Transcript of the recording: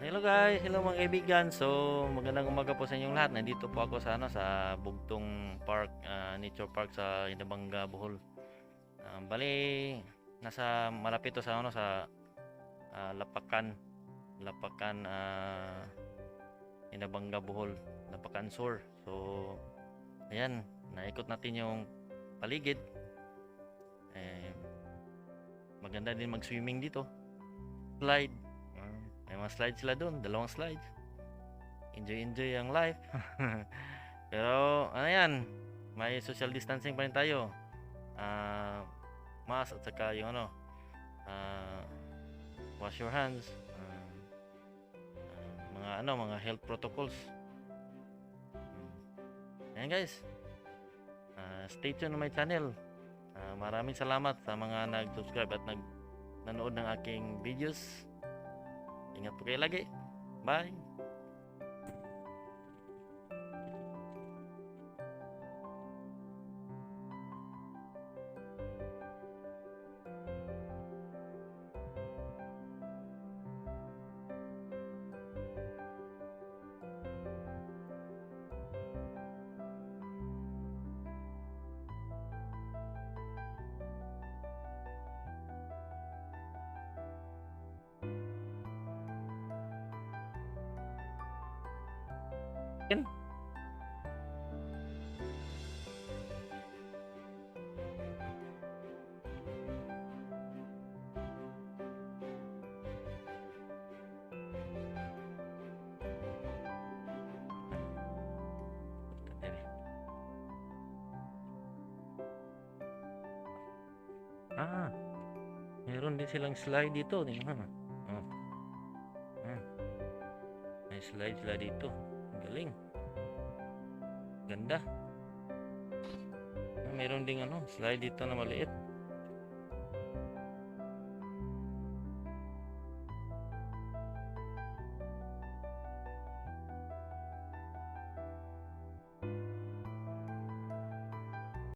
hello guys, hello mga kaibigan. So, magandang umaga po sa inyong lahat. Nandito po ako sa ano sa Bugtong Park, ah, Nature Park sa Inabanga, Bohol. Ah, bali nasa malapit to sa ano sa ah, Lapakan. Lapakan ah, Inabanga, Bohol. Lapakan Sur. So, ayan, naikot natin yung paligid. Eh, maganda din mag-swimming dito. Slide. Mga slides sila doon, dalawang slides. Enjoy enjoy ang life. Pero ano yan, may social distancing pa rin tayo. Ah, mask at saka yung ano, ah, wash your hands. Ah, ah, mga ano, mga health protocols. Hmm. Ayan guys. Ah, stay tuned on my channel. Ah, maraming salamat sa mga nag-subscribe at nag nanood ng aking videos. Ingat po kayo lagi. Bye! Yan. Ah, meron din silang slide dito. Tingnan mo. Oh. Ah. May slide sila dito. Galing. Ganda. Meron ding ano, slide dito na maliit.